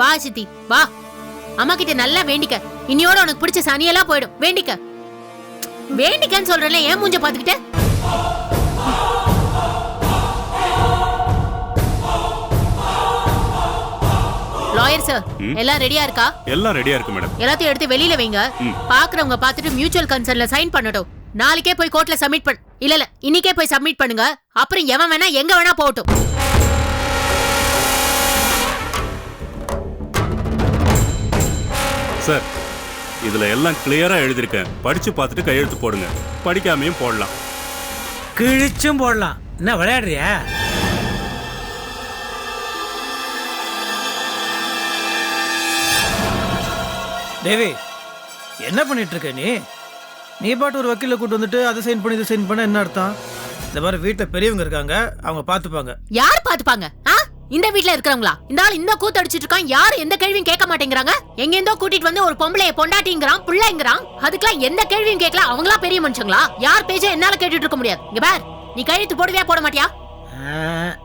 வா சித்தி. வா. அம்மா கிட்ட நல்லா வேண்டிக்க. இன்னியோட உனக்கு பிடிச்ச சனியெல்லாம் போயிடும். வேண்டிக்க. வேண்டிக்கன்னு சொல்றேன்ல ஏன் மூஞ்ச பாத்துக்கிட்ட லாயர் சார் எல்லாம் ரெடியா இருக்கா? எல்லாம் ரெடியா இருக்கு மேடம் எல்லாத்தையும் எடுத்து வெளியில வைங்க. பாக்குறவங்க பார்த்துட்டு மியூச்சுவல் கன்சர்ன்ல சைன் பண்ணட்டும். நாளைக்கே போய் கோர்ட்ல சப்மிட் பண்ண இல்ல இல்ல இன்னைக்கே போய் சப்மிட் பண்ணுங்க. அப்புறம் எவன் வேணா எங்க வேணா போகட்டும். சார். இதுல எல்லாம் கிளியரா எழுதியிருக்கேன். படிச்சு பார்த்துட்டு கையெழுத்து போடுங்க. படிக்காமையும் போடலாம். கிழிச்சும் போடலாம். என்ன விளையாடுறியா? தேவி என்ன பண்ணிட்டு இருக்க நீ? நீ பாட்டு ஒரு வக்கீல கூட்டு வந்துட்டு அதை சைன் பண்ணி இதை சைன் பண்ண என்ன அர்த்தம்? இந்த மாதிரி வீட்டில் பெரியவங்க இருக்காங்க அவங்க பார்த்துப்பாங்க. யார் பாத்துப்பாங்க ஆ? இந்த வீட்ல இருக்கிறவங்களா? இந்த ஆள் இந்த கூத்து அடிச்சிட்டு இருக்கான் யாரும் எந்த கேள்வியும் கேட்க மாட்டேங்கிறாங்க? எங்க இருந்தோ கூட்டிட்டு வந்து ஒரு பொம்பளைய பொண்டாட்டிங்கிறான் பிள்ளைங்கிறான். அதுக்கெல்லாம் எந்த கேள்வியும் கேட்கல அவங்களா பெரிய மனுஷங்களா? யார் பேச்ச என்னால கேட்டுட்டு இருக்க முடியாது. இங்க பார் நீ கையெழுத்து போடுவியா போட மாட்டியா? ஆ,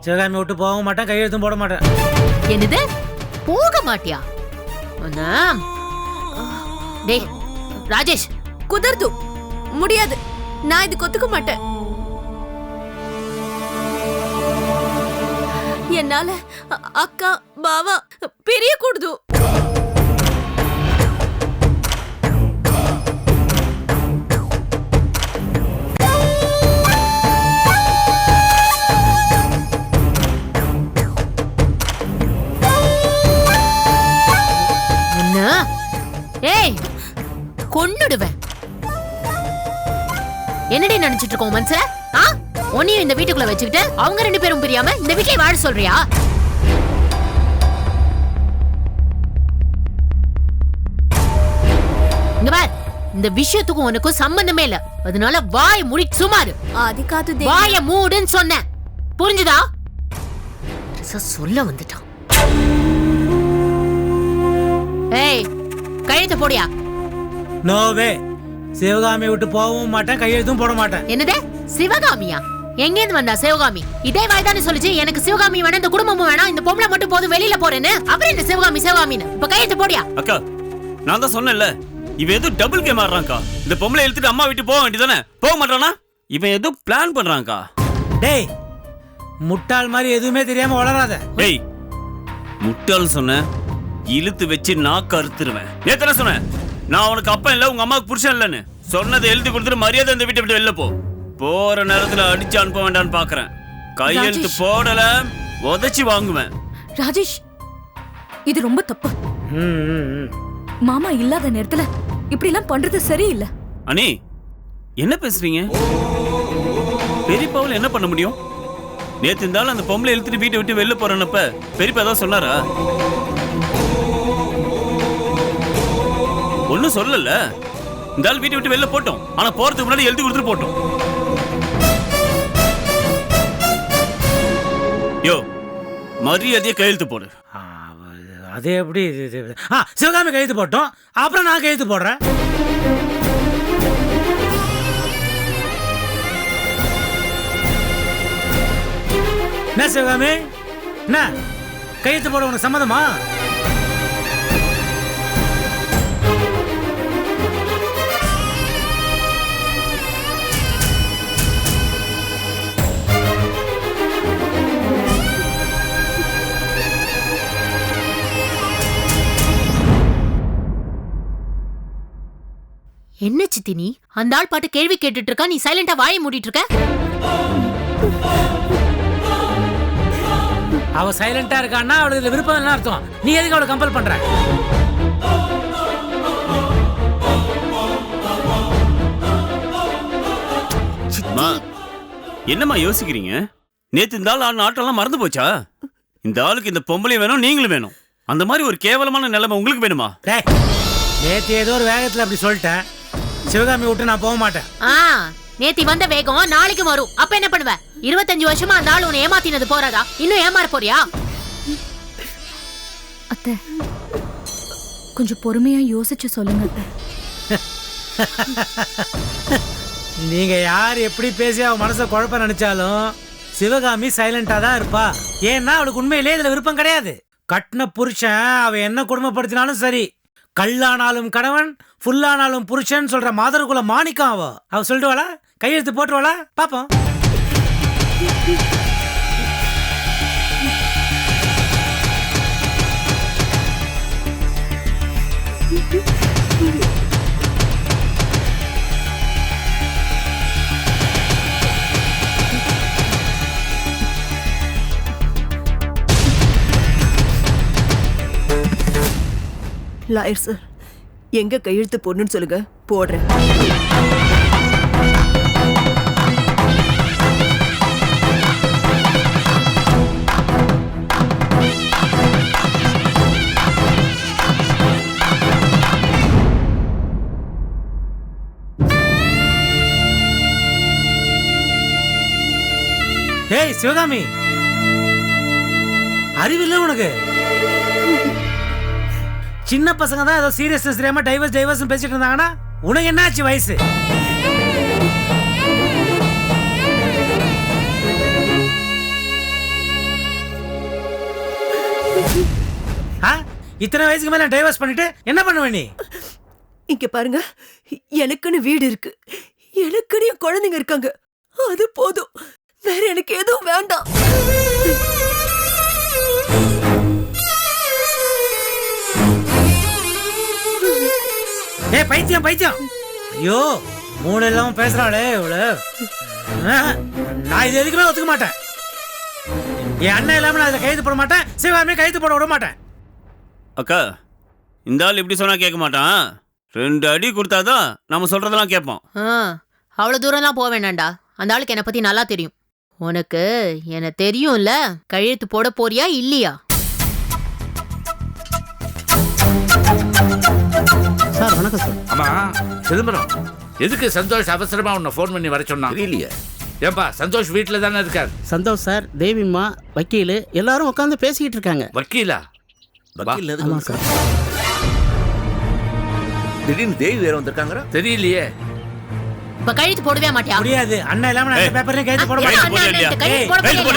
சிவகாமி விட்டு போக மாட்டேன் கையெழுத்தும் போட மாட்டேன். என்னது? போக மாட்டியா. டேய் ராஜேஷ். குதர்து. முடியாது. நான் இதுக்கு ஒத்துக்க மாட்டேன். என்னால அக்கா பாவா பெரிய கூடுது ஏய் கொன்னுடுவேன். என்னடி நினைச்சிட்டு இருக்கோம் மனசுல ஆ? உன்னையும் இந்த வீட்டுக்குள்ள வச்சுக்கிட்டு அவங்க ரெண்டு பேரும் பிரியாம இந்த வீட்லயே வாழ சொல்றியா? இந்த விஷயத்துக்கும் உனக்கும் சம்பந்தமே இல்ல. அதனால வாய் முடி சுமாரு. அது காது தேவி வாய மூடுன்னு சொன்னேன். புரிஞ்சுதா? ச- சொல்ல வந்துட்டான். ஏய் கழுத்த போடியா? நோவே சிவகாமி விட்டு போகவும் மாட்டேன் கையெழுத்தும் போட மாட்டேன். என்னது? சிவகாமியா? எங்கேருந்து வந்தா சிவகாமி? இதே வாய் தானே சொல்லுச்சு எனக்கு சிவகாமி வேணாம் இந்த குடும்பமும் வேணாம் இந்த பொம்பளை மட்டும் போதும் வெளியில போறேன்னு. அப்புறம் என்ன சிவகாமி சிவகாமின்னு. இப்ப கையெழுத்து போடியா? அக்கா நான் தான் சொன்னேன்ல இவன் ஏதோ டபுள் கேம் ஆடுறான்க்கா. இந்த பொம்பளை இழுத்துட்டு அம்மா விட்டு போக வேண்டியதானே போக மாட்டானா? இவன் ஏதோ பிளான் பண்றான்க்கா. டேய் முட்டாள் மாதிரி எதுவுமே தெரியாம வளராத. டேய் முட்டாள் சொன்ன இழுத்து வச்சு நாக்கு அறுத்துருவேன். நேத்தன சொன்னேன்? நான் உனக்கு அப்பா இல்ல உங்க அம்மாவுக்கு புருஷன் இல்லைன்னு. சொன்னதை எழுதி கொடுத்துட்டு மரியாதை இந்த வீட்டை விட்டு வெளில போ. போற நேரத்துல அடிச்சு அனுப்ப வேண்டாம்னு பாக்குறேன். கையெழுத்து. போடல உதைச்சு வாங்குவேன். ராஜேஷ் இது ரொம்ப தப்பு. மாமா இல்லாத நேரத்துல இப்படி எல்லாம் பண்றது சரியில்லை. அனி என்ன பேசுறீங்க? பெரியப்பாவில் என்ன பண்ண முடியும்? நேத்து இருந்தாலும் அந்த பொம்பளை இழுத்துட்டு வீட்டை விட்டு வெளில போறேன்னப்ப பெரியப்பா ஏதாவது சொன்னாரா? ஒன்னும் சொல்லல. இந்த ஆள் வீட்டை விட்டு வெளில போட்டோம். ஆனா போறதுக்கு முன்னாடி எழுதி கொடுத்துட்டு போட்டோம். யோ மரியாதையை கையெழுத்து போடு. அதே அது எப்படி ஆ சிவகாமி கையெழுத்து போட்டோம். அப்புறம் நான் கையெழுத்து போடுறேன். என்ன சிவகாமி? என்ன? கையெழுத்து போட உனக்கு சம்மதமா? என்ன சித்தி நீ? அந்த ஆள் பாட்டு கேள்வி கேட்டுட்டு இருக்கா நீ சைலண்டா வாயை மூடிட்டு இருக்க அவ சைலண்டா இருக்கான்னா அவளுக்கு இதுல விருப்பம் என்ன அர்த்தம். நீ எதுக்கு அவளை கம்பல் பண்ற? அம்மா, என்னம்மா யோசிக்கிறீங்க? நேத்து இந்த ஆள் ஆடின ஆட்டம்லாம் மறந்து போச்சா? இந்த ஆளுக்கு இந்த பொம்பளை வேணும் நீங்களும் வேணும். அந்த மாதிரி ஒரு கேவலமான நிலைமை உங்களுக்கு வேணுமா? டேய் நேத்து ஏதோ ஒரு வேகத்துல அப்படி சொல்லிட்டேன். சிவகாமி விட்டு நான் போக மாட்டேன். ஆ நேத்தி வந்த வேகம் நாளைக்கு வரும் அப்ப என்ன பண்ணுவ? இருபத்தஞ்சு வருஷமா அந்த ஆள் உன்னை ஏமாத்தினது போறாதா? இன்னும் ஏமாற போறியா? அத்தை கொஞ்சம் பொறுமையா யோசிச்சு சொல்லுங்க அத்தை. நீங்க யார் எப்படி பேசி அவ மனசை குழப்ப நினைச்சாலும் சிவகாமி சைலண்டா தான் இருப்பா. ஏன்னா அவளுக்கு உண்மையிலேயே இதுல விருப்பம் கிடையாது. கட்டின புருஷன் அவன் என்ன குடும்பப்படுத்தினாலும் சரி. கல்லானாலும் கணவன் ஃபுல்லானாலும் புருஷன் சொல்ற மாதருக்குள்ள மாணிக்கம் அவ. அவ சொல்லிடுவாளா கையெழுத்து போட்டுருவாளா? பாப்போம். லாயர் சார் எங்க கையெழுத்து போடணும்னு சொல்லுங்க. போடுறேன். ஏய் சிவகாமி. அறிவில்லை உனக்கு. சின்ன பசங்க தான் ஏதோ சீரியஸ்னஸ் தெரியாம டைவர்ஸ் டைவர்ஸ் பேசிட்டு இருந்தாங்கன்னா உனக்கு என்னாச்சு வயசு? ஆ? இத்தனை வயசுக்கு மேல டைவர்ஸ் பண்ணிட்டு என்ன பண்ணுவ நீ? இங்க பாருங்க எனக்குன்னு வீடு இருக்கு. எனக்குன்னு குழந்தைங்க இருக்காங்க. அது போதும். வேற எனக்கு எதுவும் வேண்டாம். ஏய் பைத்தியம் பைத்தியம். ஐயோ மூணு இல்லாம பேசுறாளே இவளு. ஆ, நான் இது எதுக்குமே ஒத்துக்க மாட்டேன். என் அண்ணன் இல்லாம நான் இதில் கைது போட மாட்டேன். சிவகாமியை கைது போட விட மாட்டேன். அக்கா இந்த ஆள் இப்படி சொன்னா கேட்க மாட்டான். ரெண்டு அடி கொடுத்தாதான் நம்ம சொல்றதெல்லாம் கேட்பான். ஆ, அவ்வளவு தூரம்லாம் போக வேண்டாம்டா அந்த ஆளுக்கு என்னை பத்தி நல்லா தெரியும். உனக்கு என்ன தெரியும்ல? கையெழுத்து போட போறியா இல்லையா? சார் வணக்கம் சார். அம்மா சிதம்பரம் எதுக்கு சந்தோஷ் அவசரமா உன்னை ஃபோன் பண்ணி வர சொன்னான்? தெரியலையே ஏன்பா சந்தோஷ் வீட்டில் தானே இருக்கார்? சந்தோஷ் சார் தேவிம்மா வக்கீல் எல்லாரும் உட்காந்து பேசிக்கிட்டு இருக்காங்க. வக்கீலா? வக்கீல் ஆமாம் சார். திடீர்னு தேவி வேற வந்திருக்காங்க தெரியலையே. இப்ப கையெழுத்து போடவே மாட்டியா? முடியாது. அண்ணன் இல்லாம நான் இந்த பேப்பர்லயும் கைது போட மாட்டேன். அண்ணா,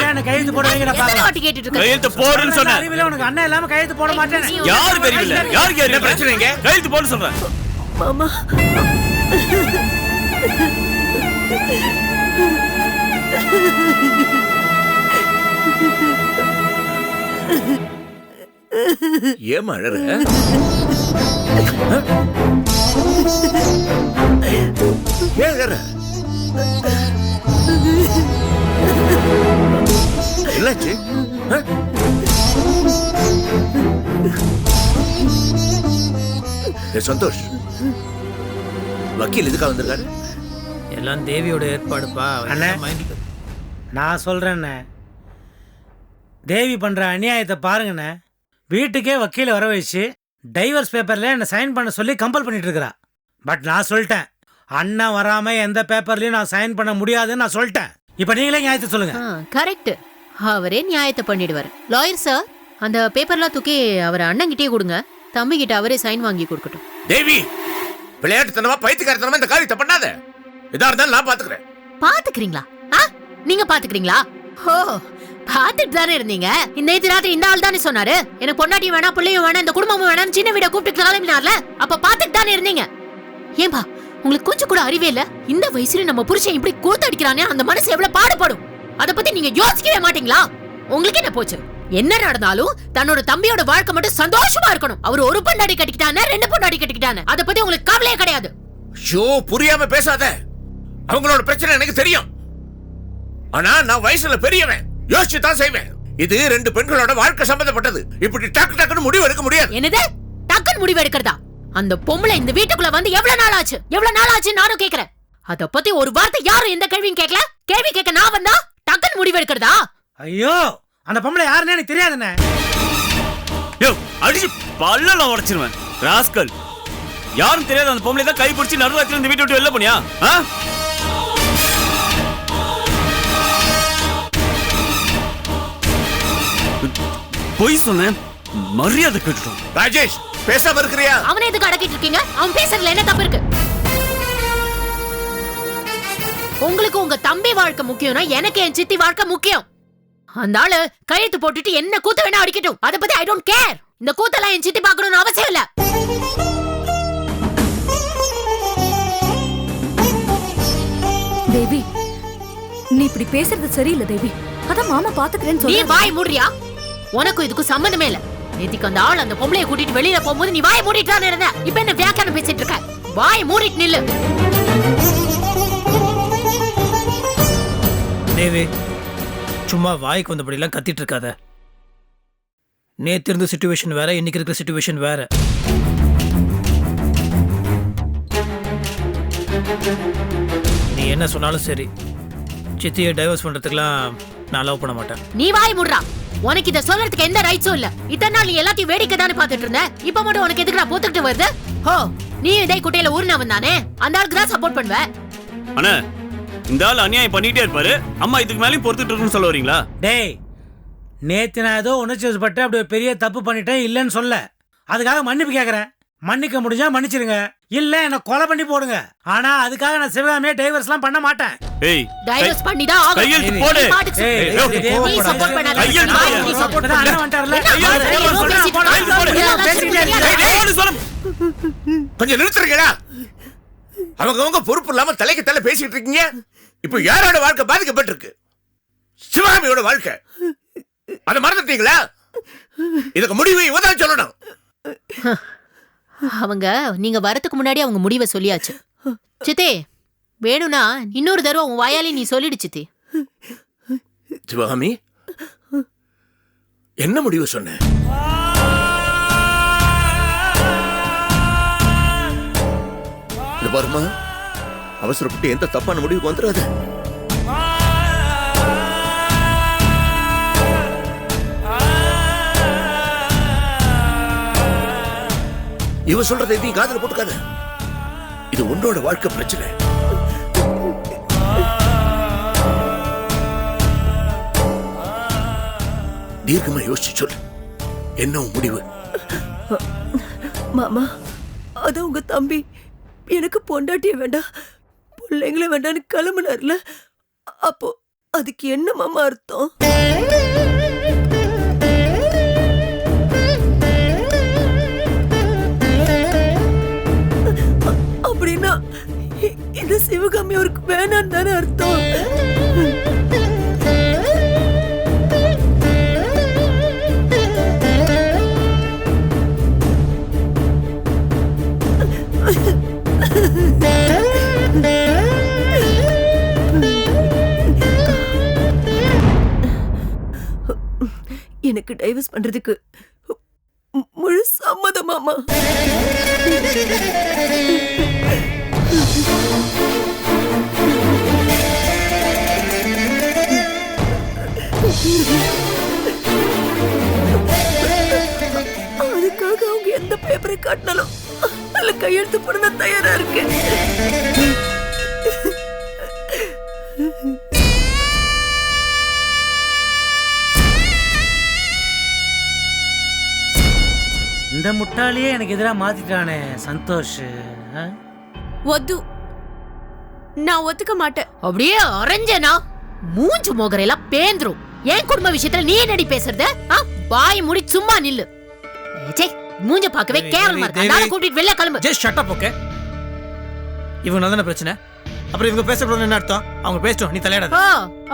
அண்ணா, கையெழுத்து போட போறியா? போடு. எத்தனை பாக்கலாம் வாட்டி கேட்டுட்டு இருக்க? கையெழுத்து போடுன்னு சொன்னேன் அறிவில்லை உனக்கு. அண்ணன் இல்லாம கைது போட மாட்டேன் யாருக்கு அறிவில்லை யாருக்கு அறிவில்லை பிரச்சனைங்க கையெழுத்து போட சொல்றேன். மாமா. ஏன் அழற? அழற என்னாச்சு? சந்தோஷ். வக்கீல் எதுக்காக வந்திருக்காரு? எல்லாம் தேவியோட ஏற்பாடுப்பா. அண்ணே. நான் சொல்றேண்ணே. தேவி பண்ற அநியாயத்தை பாருங்கண்ணே. வீட்டுக்கே வக்கீல வர வச்சு டைவர்ஸ் பேப்பர்ல என்ன சைன் பண்ண சொல்லி கம்பல் பண்ணிட்டு இருக்கிறா. பட் நான் சொல்லிட்டேன். அண்ணன் வராம எந்த பேப்பர்லயும் நான் சைன் பண்ண முடியாதுன்னு நான் சொல்லிட்டேன். இப்போ நீங்களே நியாயத்தை சொல்லுங்க. கரெக்ட் அவரே நியாயத்தை பண்ணிடுவார். லாயர் சார் அந்த பேப்பர்லாம் தூக்கி அவர் அண்ணன்கிட்டயே கொடுங்க. தம்பி கிட்ட அவரே சைன் வாங்கி கொடுக்கட்டும். தேவி விளையாட்டுத்தனமா பைத்தியக்காரத்தனமா இந்த காரியத்தை பண்ணாத. இதா இருந்தாலும் நான் பாத்துக்கிறேன். பாத்துக்கிறீங்களா? ஆ நீங்க பாத்துக்கிறீங்களா? ஓ பாத்துட்டு தானே இருந்தீங்க. இந்த நேத்து ராத்திரி இந்த ஆள் தானே சொன்னாரு? எனக்கு பொண்டாட்டியும் வேணாம் பிள்ளையும் வேணாம் இந்த குடும்பமும் வேணாம் சின்ன வீட கூப்பிட்டு கிளம்பினார்ல அப்ப பாத்துட்டு தானே இருந்தீங்க. ஏன்பா உங்களுக்கு கொஞ்சம் கூட அறிவே இல்ல? இந்த வயசுல நம்ம புருஷன் இப்படி கூத்தடிக்கிறானே அந்த மனசு எவ்வளவு பாடுபடும்? அத பத்தி நீங்க யோசிக்கவே மாட்டீங்களா? உங்களுக்கு என்ன போச்சு? என்ன நடந்தாலும் தன்னோட தம்பியோட வாழ்க்கை மட்டும் சந்தோஷமா இருக்கணும். அவர் ஒரு பொண்டாடி கட்டிக்கிட்டானே ரெண்டு பொண்டாடி கட்டிக்கிட்டானே. அத பத்தி உங்களுக்கு கவலையே கிடையாது. ஷோ புரியாம பேசாத. அவங்களோட பிரச்சனை எனக்கு தெரியும். ஆனா நான் வயசுல பெரியவன். யோசிச்சு தான் செய்வேன். இது ரெண்டு பெண்களோட வாழ்க்கை சம்பந்தப்பட்டது. இப்படி டக்கு டக்குன்னு முடிவு எடுக்க முடியாது. என்னது? டக்குன்னு முடிவு எடுக்கிறதா? அந்த பொம்பளை இந்த வீட்டுக்குள்ள வந்து எவ்வளவு நாள் ஆச்சு எவ்வளவு நாள் ஆச்சு நானும் கேக்குறேன். அத பத்தி ஒரு வார்த்தை யாரும் எந்த கேள்வியும் கேட்கல கேள்வி கேட்க நான் வந்தா டக்குன்னு முடிவு எடுக்கிறதா? ஐயோ அந்த பொம்பளை யாருன்னு எனக்கு தெரியாதுண்ணே. யோ அடிச்சு பல்லெல்லாம் உடைச்சிருவேன். ராஸ்கல் யாரும் தெரியாத அந்த பொம்பளை தான் கை பிடிச்சி நடுராத்திரி இந்த வீட்டை விட்டு வெளில போனியா? ஆ? பொய் சொன்னேன். மரியாதை கேட்டுட்டோம். ராஜேஷ் பேசாம இருக்கிறியா அவனை எதுக்கு அடக்கிட்டு இருக்கீங்க? அவன் பேசுறதுல என்ன தப்பு இருக்கு? உங்களுக்கு உங்க தம்பி வாழ்க்கை முக்கியம்னா எனக்கு என் சித்தி வாழ்க்கை முக்கியம். அந்த ஆளு கையெழுத்து போட்டுட்டு என்ன கூத்து வேணா அடிக்கட்டும். அத பத்தி ஐ டோன்ட் கேர் இந்த கூத்தெல்லாம் என் சித்தி பார்க்கணும்னு அவசியம் இல்ல. தேவி நீ இப்படி பேசுறது சரியில்லை தேவி. அதான் மாமா பாத்துக்கிறேன்னு நீ சொல்ல வாய் மூடுறியா? உனக்கும் இதுக்கும் சம்பந்தமே இல்ல. நேத்திக்கு அந்த ஆள் அந்த பொம்பளைய கூட்டிட்டு வெளியில போகும்போது நீ வாய் மூடிட்டு இருந்த. இப்ப என்ன வியாக்கியானம் பேசிட்டு இருக்க? வாய் மூடிட்டு நில்லு. தேவி சும்மா வாய்க்கு வந்தபடியெல்லாம் கத்திட்டு இருக்காத. நேத்து இருந்த சுச்சுவேஷன் வேற இன்னைக்கு இருக்கிற சுச்சுவேஷன் வேற. நீ என்ன சொன்னாலும் சரி சித்தியை டைவர்ஸ் பண்றதுக்கெல்லாம் நான் லவ் பண்ண மாட்டேன். நீ வாய் மூடுறா. உனக்கு இத சொல்றதுக்கு எந்த ரைட்ஸும் இல்ல. இத்தனை நாள் நீ எல்லாத்தையும் வேடிக்கை தானே பாத்துட்டு இருந்த? இப்ப மட்டும் உனக்கு எதுக்குடா போத்துக்கிட்டு வருது? ஹோ நீ இதே குட்டையில ஊர்னவன் தானே? அந்த ஆளுக்கு தான் சப்போர்ட் பண்ணுவ? அண்ணா இந்த ஆள் அநியாயம் பண்ணிட்டே இருப்பாரு. அம்மா இதுக்கு மேலேயும் பொறுத்துட்டு இருக்குன்னு சொல்ல வரீங்களா? டேய் நேத்து நான் ஏதோ உணர்ச்சி வசப்பட்டு அப்படி ஒரு பெரிய தப்பு பண்ணிட்டேன் இல்லைன்னு சொல்ல. அதுக்காக மன்னிப்பு கேட்குறேன் மன்னிக்க முடிஞ்சா மன்னிச்சிருங்க. இல்ல என்ன கொலை பண்ணி போடுங்க. ஆனா அதுக்காக நான் சிவகாமியே டைவர்ஸ்லாம் பண்ண மாட்டேன். ஏய் டைவர்ஸ் பண்ணி தான் ஆகும் கையெழுத்து போடு. நீ. சப்போர்ட் பண்ணாத. போடு. நீ அண்ணன் போடு. கொஞ்சம் நிறுத்துறீங்களா? அவங்கவங்க பொறுப்பு இல்லாம தலைக்கு தலை பேசிட்டு இருக்கீங்க. இப்போ யாரோட வாழ்க்கை பாதிக்கப்பட்டிருக்கு? சிவகாமியோட வாழ்க்கை. அதை மறந்துட்டீங்களா? இதுக்கு முடிவு இவ தான் சொல்லணும். அவங்க நீங்க வரதுக்கு முன்னாடி அவங்க முடிவை சொல்லியாச்சு. சித்தே வேணும்னா இன்னொரு தடவை உன் வாயாலே நீ சொல்லிடு சித்தி. சுவாமி என்ன முடிவு சொன்ன? இது பாருமா அவசரப்பட்டு எந்த தப்பான முடிவுக்கு வந்துடாது. இவ சொல்றதை எதையும் காதல போட்டுக்காத. இது உன்னோட வாழ்க்கை பிரச்சனை. தீர்க்கமா யோசிச்சு சொல். என்ன முடிவு? மாமா அது உங்க தம்பி. எனக்கு பொண்டாட்டிய வேண்டாம் பிள்ளைங்கள வேண்டாம்னு கிளம்புனார்ல. அப்போ அதுக்கு என்ன மாமா அர்த்தம்? இ- சிவகாமி அவருக்கு வேணான்னு தானே அர்த்தம். எனக்கு டைவர்ஸ் பண்றதுக்கு முழு சம்மதமாமா காட்டினாலும் அதுல கையெழுத்து போட தயாரா இருக்கேன் இந்த முட்டாளியே எனக்கு எதிராக மாத்திட்டானே சந்தோஷ்? ஒத்து. நான் ஒத்துக்க மாட்டேன். அப்படியே அரைஞ்சனா? மூஞ்சு மோகரையெல்லாம் பேந்துரும். என் குடும்ப விஷயத்துல நீ என்னடி பேசுறது? வாய் மூடி சும்மா நில்லு. மூஞ்ச பார்க்கவே கேவலமா இருக்கு. ஆளை கூட்டிட்டு வெளில கிளம்பு. ஜஸ்ட் ஷட் அப் ஓகே இவங்க தானே பிரச்சனை? அப்புறம் இவங்க பேசக்கூடாது என்ன அர்த்தம்? அவங்க பேசட்டும் நீ தலையிடாத. ஓ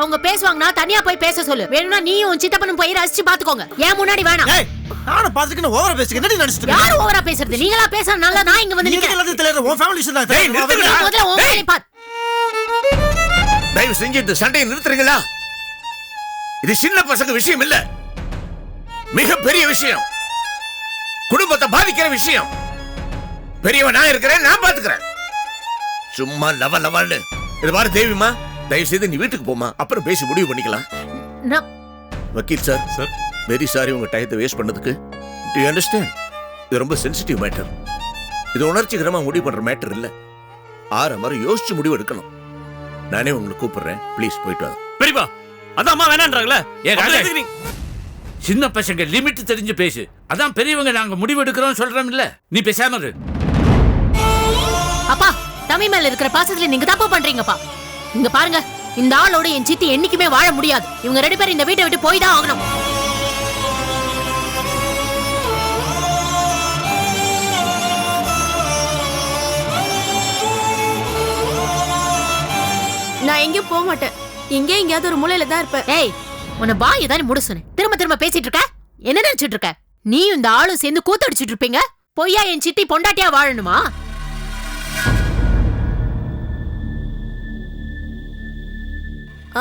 அவங்க பேசுவாங்கன்னா தனியா போய் பேச சொல்லு. வேணும்னா நீயும் உன் சித்தப்பனும் போய் ரசிச்சு பாத்துக்கோங்க ஏன் முன்னாடி வேணாம். ஏய் நானும் பாத்துக்கிட்டு ஓவரா பேசுறேன் என்னடி நினைச்சிட்டு? யாரு ஓவரா பேசுறது? நீங்களா பேசுறதுனால நான் இங்க வந்து நீ நிக்கிறேன் எல்லாத்தையும் தலையிடுற? உன் ஃபேமிலி விஷயம் தான். நீ முதல்ல உன் வேலையை பாரு. தயவு செஞ்சு இந்த சண்டையை நிறுத்துறீங்களா? இது சின்ன பசங்க விஷயம் இல்ல. மிக பெரிய விஷயம். குடும்பத்தை பாதிக்கிற விஷயம். பெரியவன் நான் இருக்கிறேன் நான் பாத்துக்கிறேன். சும்மா லவ லவன்னு. இது பாரு தேவிமா தயவு செய்து நீ வீட்டுக்கு போமா அப்புறம் பேசி முடிவு பண்ணிக்கலாம். நான் வக்கீல் சார் சார் வெரி சாரி உங்க டயத்தை வேஸ்ட் பண்ணதுக்கு. டு அண்டர்ஸ்டாண்ட் இது ரொம்ப சென்சிட்டிவ் மேட்டர் இது உணர்ச்சிகரமா முடிவு பண்ற மேட்டர் இல்ல. ஆற மாதிரி யோசிச்சு முடிவு எடுக்கணும். நானே உங்களை கூப்பிடுறேன். ப்ளீஸ் போயிட்டு வாங்க. பெரியப்பா அதான் அம்மா வேணான்றாங்களே. சின்ன பசங்க லிமிட் தெரிஞ்சு பேசு. அதான் பெரியவங்க நாங்க முடிவு எடுக்கிறோம் சொல்றோம் இல்ல நீ பேசாம இரு. அப்பா தம்பி மேல இருக்கிற பாசத்துல நீங்க தப்பு பண்றீங்கப்பா. இங்க பாருங்க இந்த ஆளோட என் சித்தி என்னைக்குமே வாழ முடியாது. இவங்க ரெண்டு பேரும் இந்த வீட்டை விட்டு போய் தான் ஆகணும். நான் எங்கேயும் போக மாட்டேன். இங்கே எங்கேயாவது ஒரு மூலையில தான் இருப்பேன். ஏய் உன்னை பாய் ஏதாவது முடி சொன்னேன். திரும்ப திரும்ப பேசிட்டு இருக்க? என்ன நினைச்சிட்டு இருக்க? நீயும் இந்த ஆளும் சேர்ந்து கூத்தடிச்சிட்டு இருப்பீங்க? பொய்யா என் சித்தி பொண்டாட்டியா வாழணுமா?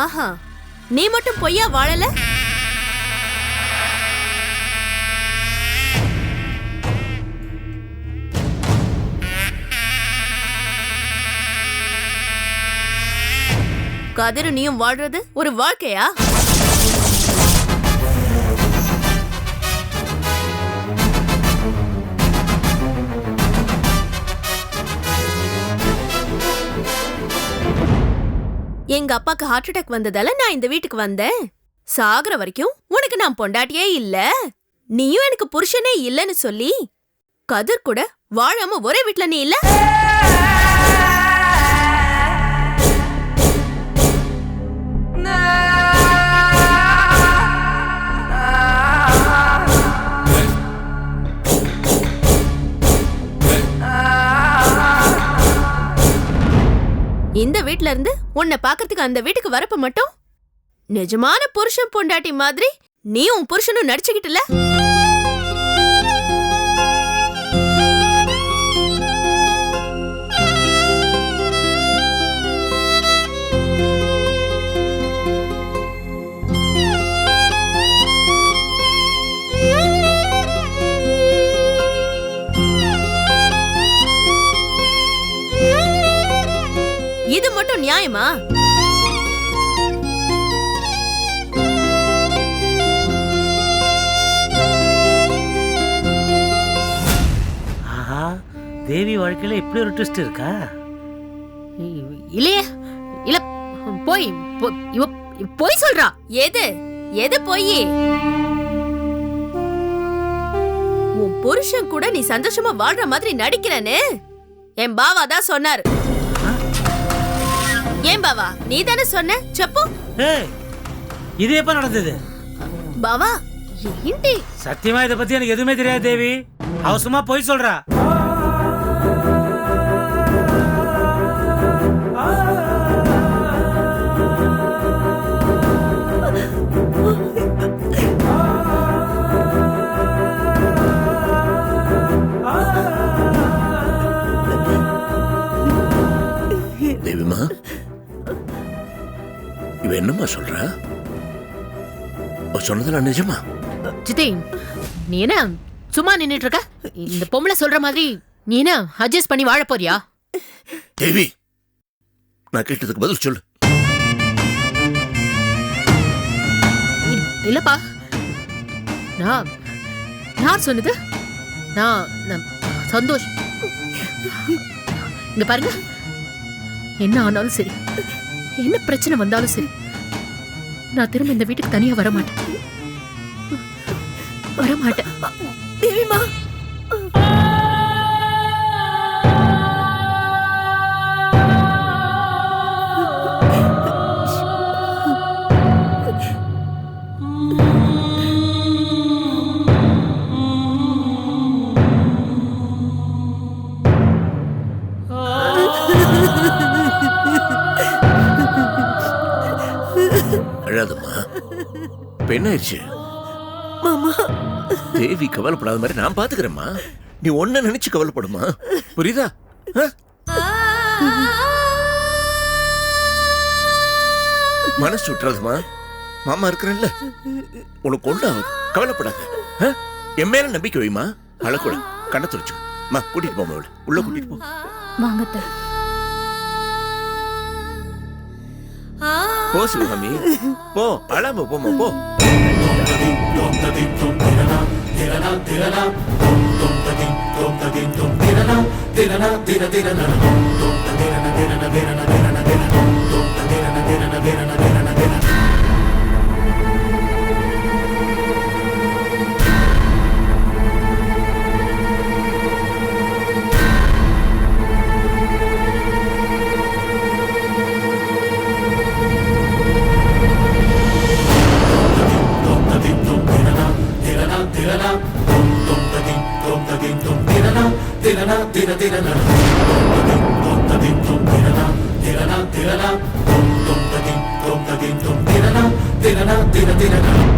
ஆஹா நீ மட்டும் பொய்யா வாழல? கதிரு நீயும் வாழ்றது ஒரு வாழ்க்கையா? எங்க அப்பாக்கு ஹார்ட் அட்டாக் வந்ததால நான் இந்த வீட்டுக்கு வந்தேன். சாகுற வரைக்கும் உனக்கு நான் பொண்டாட்டியே இல்ல. நீயும் எனக்கு புருஷனே இல்லன்னு சொல்லி கதிர் கூட வாழாம ஒரே வீட்ல நீ இல்ல? இந்த வீட்ல இருந்து உன்னை பாக்குறதுக்கு அந்த வீட்டுக்கு வரப்ப மட்டும்? நிஜமான புருஷன் பொண்டாட்டி மாதிரி நீ உன் புருஷனும் நடிச்சுக்கிட்டுல? ஆஹா தேவி வாழ்க்கையில இப்படி ஒரு ட்விஸ்ட் இருக்கா? இல்லையே. இல்ல போய் போ- இவ போய் சொல்றா. எது? எது பொய்? உன் புருஷன் கூட நீ சந்தோஷமா வாழ்ற மாதிரி நடிக்கிறேன்னு என் பாவா தான் சொன்னாரு. ஏன் பாவா? நீ தானே சொன்ன? செப்பு. ஏய் இது எப்ப நடந்தது? பாவா ஏன்டி? சத்தியமா இதை பத்தி எனக்கு எதுவுமே தெரியாது தேவி. அவ சும்மா போய் சொல்றா. இவ என்னம்மா சொல்றா? சொன்னதெல்லாம் நிஜமா? சித்தி நீ என்ன சும்மா நின்னுட்டு இருக்க இந்த பொம்பளை சொல்ற மாதிரி நீ என்ன அட்ஜஸ்ட் பண்ணி வாழ போறியா? தேவி நான் கேட்டதுக்கு பதில் சொல்லு. இல்லப்பா. நான் யார் சொன்னது நான் நான் சந்தோஷ். இங்க பாருங்க. என்ன ஆனாலும் சரி. என்ன பிரச்சனை வந்தாலும் சரி நான் திரும்ப இந்த வீட்டுக்கு தனியா வர மாட்டேன் வர மாட்டேன் தேவிமா! அழாதம்மா என்ன ஆயிடுச்சு மாமா. தேவி கவலைப்படாத மாதிரி நான் பாத்துக்கிறேம்மா. நீ ஒன்ன நினைச்சு கவலைப்படுமா? புரியுதா? மனசு விட்டுறாதுமா மாமா இருக்கிறல்ல உனக்கு ஒன்றாவது கவலைப்படாத. ஆ? என் மேல நம்பிக்கை வைமா. அழக்கூட கண்ணை துடைச்சுக்கோ. மா கூட்டிட்டு போமா உள்ள கூட்டிட்டு போ. வாங்கத்த போ சிவகாமி போ அழாம போமா போ திரணா తిరనా తిరనా తిర తిరనా. తిరనా తిరనా తిరనా తిరనా తిరనా.